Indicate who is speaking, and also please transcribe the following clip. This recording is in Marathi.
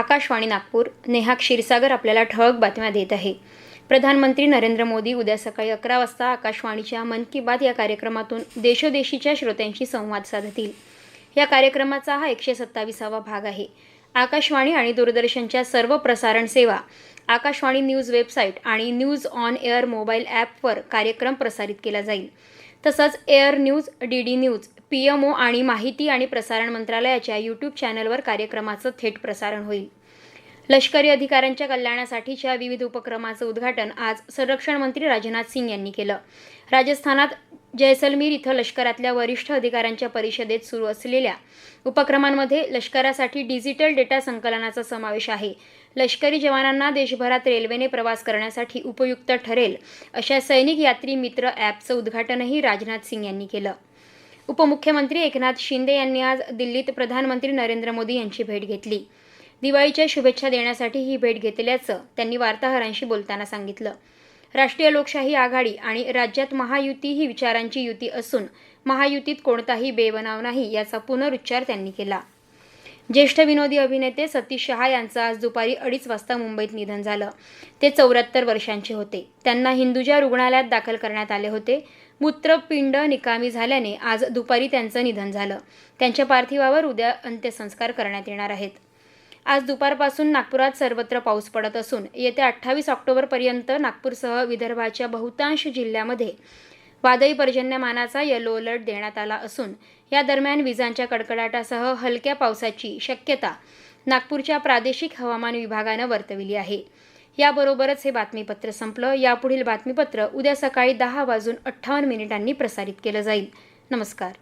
Speaker 1: आकाशवाणी नागपूर नेहा क्षीरसागर आपल्याला ठळक बातम्या देत आहे. प्रधानमंत्री नरेंद्र मोदी उद्या सकाळी अकरा वाजता आकाशवाणीच्या मन की बात या कार्यक्रमातून देशोदेशीच्या श्रोत्यांशी संवाद साधतील. या कार्यक्रमाचा हा एकशे सत्तावीसावा भाग आहे. आकाशवाणी आणि दूरदर्शनच्या सर्व प्रसारण सेवा आकाशवाणी न्यूज वेबसाईट आणि न्यूज ऑन एअर मोबाईल ॲपवर कार्यक्रम प्रसारित केला जाईल. तसंच air news D D news P M O आणि माहिती आणि प्रसारण मंत्रालयाच्या यूट्यूब चॅनलवर कार्यक्रमाचं थेट प्रसारण होईल. लष्करी अधिकाऱ्यांच्या कल्याणासाठीच्या विविध उपक्रमाचं उद्घाटन आज संरक्षण मंत्री राजनाथ सिंग यांनी केलं. राजस्थानात जैसलमीर इथं लष्करातल्या वरिष्ठ अधिकाऱ्यांच्या परिषदेत सुरू असलेल्या उपक्रमांमध्ये लष्करासाठी डिजिटल डेटा संकलनाचा समावेश आहे. लष्करी जवानांना देशभरात रेल्वेने प्रवास करण्यासाठी उपयुक्त ठरेल अशा सैनिक यात्री मित्र ॲपचं उद्घाटनही राजनाथ सिंग यांनी केलं. उपमुख्यमंत्री एकनाथ शिंदे यांनी आज दिल्लीत प्रधानमंत्री नरेंद्र मोदी यांची भेट घेतली. दिवाळीच्या शुभेच्छा देण्यासाठी ही भेट घेतल्याचं त्यांनी वार्ताहरांशी बोलताना सांगितलं. राष्ट्रीय लोकशाही आघाडी आणि राज्यात महायुती ही विचारांची युती असून महायुतीत कोणताही बेबनाव नाही याचा पुनरुच्चार त्यांनी केला. ज्येष्ठ विनोदी अभिनेते सतीश शहा यांचं आज दुपारी अडीच वाजता मुंबईत निधन झालं. ते चौऱ्याहत्तर वर्षांचे होते. त्यांना हिंदुजा रुग्णालयात दाखल करण्यात आले होते. मूत्रपिंड निकामी झाल्याने आज दुपारी त्यांचं निधन झालं. त्यांच्या पार्थिवावर उद्या अंत्यसंस्कार करण्यात येणार आहेत. आज दुपारपासून नागपुरात सर्वत्र पाऊस पडत असून येत्या अठ्ठावीस ऑक्टोबरपर्यंत नागपूरसह विदर्भाच्या बहुतांश जिल्ह्यामध्ये वादळी पर्जन्यमानाचा येलो अलर्ट देण्यात आला असून या दरम्यान विजांच्या कडकडाटासह हलक्या पावसाची शक्यता नागपूरच्या प्रादेशिक हवामान विभागानं वर्तविली आहे. याबरोबरच हे बातमीपत्र संपलं. यापुढील बातमीपत्र उद्या सकाळी दहा वाजून अठ्ठावन्न मिनिटांनी प्रसारित केलं जाईल. नमस्कार.